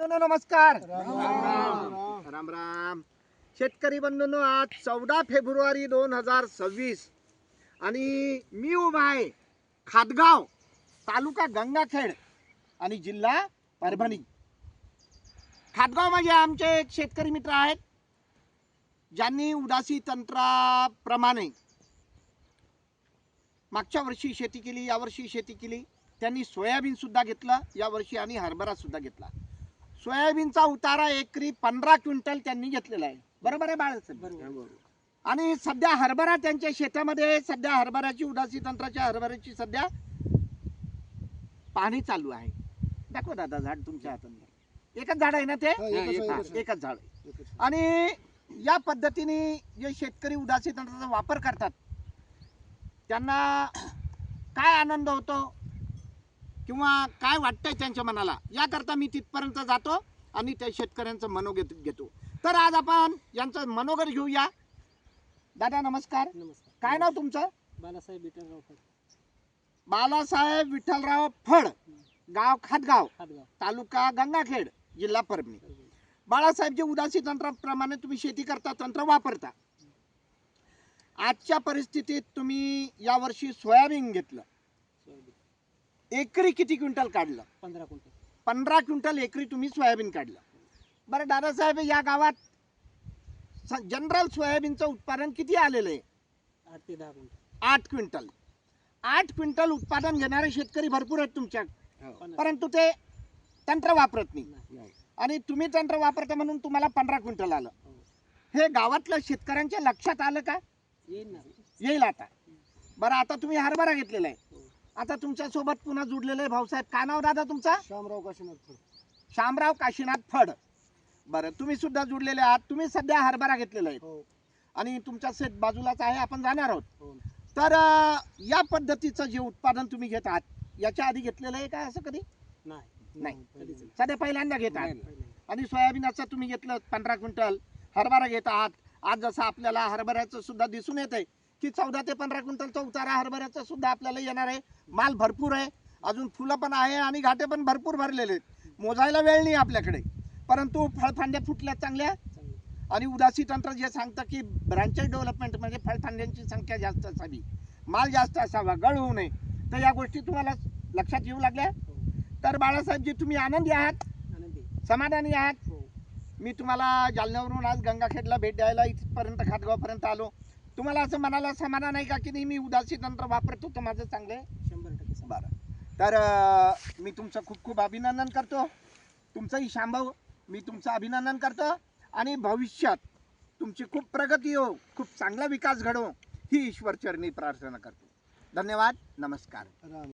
नमस्कार. राम राम. शेतकरी बंधूंनो आज चौदा फेब्रुवारी दोन हजार सव्वीस आणि मी उभा आहे खातगाव तालुका गंगाखेड आणि जिल्हा परभणी. खादगाव म्हणजे आमचे एक शेतकरी मित्र आहेत ज्यांनी उदासी तंत्राप्रमाणे मागच्या वर्षी शेती केली यावर्षी शेती केली. त्यांनी सोयाबीन सुद्धा घेतलं यावर्षी आणि हरभरा सुद्धा घेतला. सोयाबीनचा उतारा एकरी पंधरा क्विंटल त्यांनी घेतलेला आहे. बरोबर आहे बाळासाहेब? आणि सध्या हरभरा त्यांच्या शेतामध्ये. सध्या हरभऱ्याची उदासी तंत्राच्या हरभऱ्याची सध्या पाणी चालू आहे. दाखवा दादा झाड तुमच्या हातात एकच झाड आहे ना ते? हा, एकच हा, झाड आहे. आणि या पद्धतीने जे शेतकरी उदासी तंत्राचा वापर करतात त्यांना काय आनंद होतो? किंवा काय वाटतंय त्यांच्या मनाला याकरता मी तिथपर्यंत जातो आणि त्या शेतकऱ्यांचं मनोगत घेतो. तर आज आपण यांचं मनोगत घेऊया. दादा नमस्कार. नमस्कार. काय नाव तुमचं? बालासाहेब विठ्ठलराव फड. बालासाहेब विठ्ठलराव फड. गाव खातगाव तालुका गंगाखेड जिल्हा परभणी. बाळासाहेब जे उदासी तंत्राप्रमाणे तुम्ही शेती करता तंत्र वापरता. आजच्या परिस्थितीत तुम्ही यावर्षी सोयाबीन घेतलं. एकरी किती क्विंटल काढलं? पंधरा क्विंटल. पंधरा क्विंटल एकरी तुम्ही सोयाबीन काढलं. बरं दादासाहेब या गावात जनरल सोयाबीनचं उत्पादन किती आलेलं आहे? आठ ते दहा क्विंटल. आठ क्विंटल. आठ क्विंटल उत्पादन घेणारे शेतकरी भरपूर आहेत तुमच्या. पन्नास. परंतु ते तंत्र वापरत नाही. आणि तुम्ही तंत्र वापरता म्हणून तुम्हाला पंधरा क्विंटल आलं. हो. हे गावातल्या शेतकऱ्यांच्या लक्षात आलं का? येईल आता. बरं आता तुम्ही हरभरा घेतलेला आहे. हो. आता तुमच्यासोबत पुन्हा जुडलेले आहे भाऊसाहेब काय नाव दादा तुमचा? शामराव काशीनाथ फड. शामराव काशीनाथ फड. बरं तुम्ही सुद्धा जुडलेले आहात. तुम्ही सध्या हरभरा घेतलेला आहे. हो. आणि तुमच्या शेत बाजूलाच आहे आपण जाणार आहोत. हो. तर अं, या पद्धतीचं जे उत्पादन तुम्ही घेत आहात याच्या आधी घेतलेलं आहे का असं कधी? नाही. नाही. कधीच नाही. सध्या पहिल्यांदा घेत आहात. आणि सोयाबीनाचं तुम्ही घेतलं पंधरा क्विंटल. हरभरा घेत आहात. आज जसं आपल्याला हरभऱ्याचं सुद्धा दिसून येत आहे की चौदा ते पंधरा क्विंटलचा उतारा हरभऱ्याचा सुद्धा आपल्याला येणार आहे. माल भरपूर आहे. अजून फुलं पण आहे आणि घाटे पण भरपूर भरलेले आहेत. मोजायला वेळ नाही आपल्याकडे. परंतु फळफांद्या फुटल्या चांगल्या. चांगलं. आणि उदासी तंत्र जे सांगतं की ब्रांचेस डेव्हलपमेंट म्हणजे फळफांद्यांची संख्या जास्त असावी. माल जास्त असावा. गळ होऊ नये. तर या गोष्टी तुम्हाला लक्षात येऊ लागल्या? तर बाळासाहेब जी तुम्ही आनंदी आहात? समाधानी आहात? हो. मी तुम्हाला जालन्यावरून आज गंगाखेडला भेट द्यायला इथपर्यंत खातगावपर्यंत आलो. तुम्हाला असं मनाला समाधान आहे का की नाही? मी उदासी तंत्र वापरतो तर माझं चांगलं आहे. शंभर टक्के. बरं. तर अं, मी तुमचं खूप खूप अभिनंदन करतो. तुमचंही शांभाऊ मी तुमचं अभिनंदन करतो. आणि भविष्यात तुमची खूप प्रगती हो खूप चांगला विकास घडो ही ईश्वरचरणी प्रार्थना करतो. धन्यवाद. नमस्कार. राम.